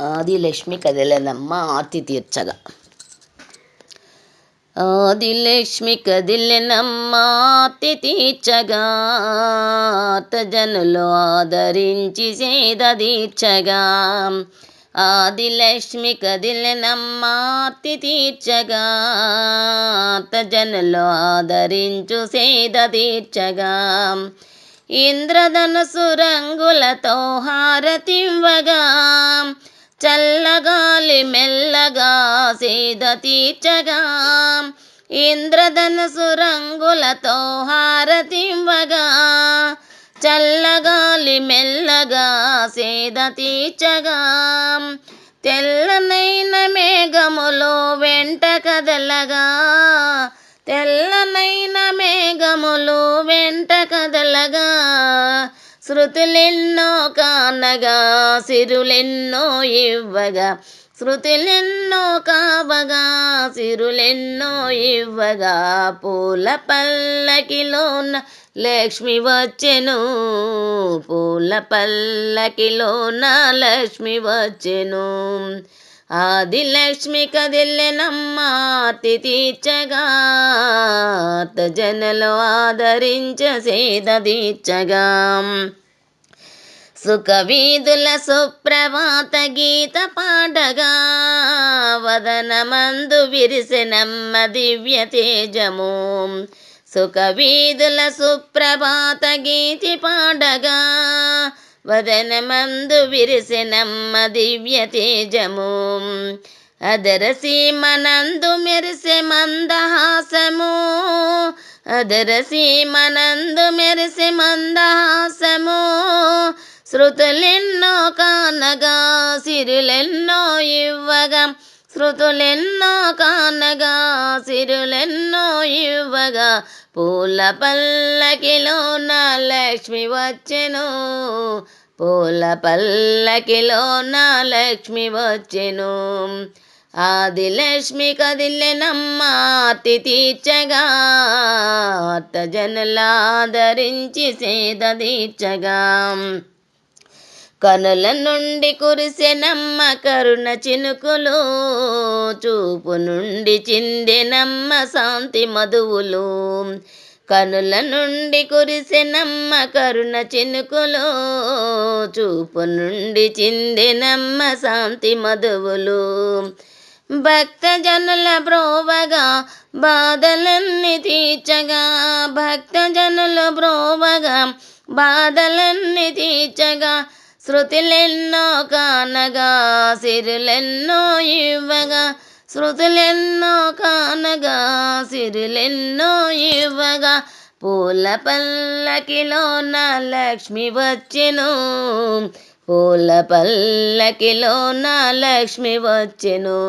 ఆదిలక్ష్మి కదిలనమ్మ ఆర్తి తీర్చగా. ఆదిలక్ష్మి కదిలెనమ్మ ఆర్తి తీర్చగా. ఆర్తజనులు ఆదరించి సేద తీర్చగా. ఆదిలక్ష్మి కదిలినమ్మ ఆర్తి తీర్చగా. ఆర్తజనులు ఆదరించు సేద తీర్చగా. ఇంద్రధనుసు రంగులతో హారతివ్వగా. చల్లగాలి మెల్లగా సీద తీర్చగా. ఇంద్రధనుసు రంగులతో హారతివ్వగా. చల్లగాలి మెల్లగా సీద తీర్చగా. తెల్లనైన మేఘములో వెంట కదలగా. శృతులెన్నో కానగా సిరులెన్నో ఇవ్వగా. శృతులెన్నో కావగా సిరులెన్నో ఇవ్వగా. పూల పల్లకిలోన లక్ష్మి వచ్చెను పూల పల్లకిలోన లక్ష్మి వచ్చెను. ఆదిలక్ష్మి కదిల్లెనమ్మ ఆర్తి తీర్చగా జనలు ఆదరించ సేద తీర్చగా. సుఖవీధుల సుప్రభాత గీత పాడగా వదనమందు విరిసినమ్మ దివ్య తేజము. సుఖవీధుల సుప్రభాత గీతి పాడగా వదనమందు విరిసినమ్మ దివ్య తేజము. అదరసి మనందు మెరిసే మందహాసము. అదరసి మనందు మెరిసే మందహాసము. శృతులెన్నో కానగా సిరులెన్నో ఇవ్వగా. శృతులెన్నో కానగా సిరులెన్నో ఇవ్వగా. పూల పల్లకిలోన లక్ష్మి వచ్చెను. పూల పల్లకిలోన లక్ష్మి వచ్చెను. ఆదిలక్ష్మి కదిలెనమ్మ ఆర్తి తీర్చగా అత్త జనులాదరించి సేద తీర్చగా. కనుల నుండి కురిసెనమ్మ కరుణ చినుకులు చూపు నుండి చిందెనమ్మ శాంతి మధువులు. కనుల నుండి కురిసెనమ్మ కరుణ చినుకులు చూపు నుండి చిందెనమ్మ శాంతి మధువులు. భక్తజనుల బ్రోవగా బాధలన్నీ తీర్చగా భక్తజనుల బ్రోవగా బాధలన్నీ తీర్చగా శృతులెన్నో కానగా సిరులెన్నో ఇవ్వగా. శృతులెన్నో కానగా సిరులెన్నో ఇవ్వగా. పూల పల్లకిలో లక్ష్మి వచ్చెను. పూల పల్లకిలో లక్ష్మి వచ్చెను.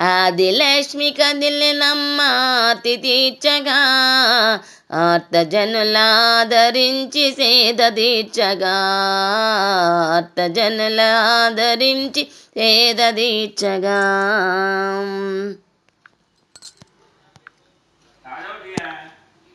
ఆదిలక్ష్మి కదిలినమ్మ అతి తీర్చగా ఆర్తజనులాదరించి సేద తీర్చగా ఆర్తజనులాదరించి సేద తీర్చగా.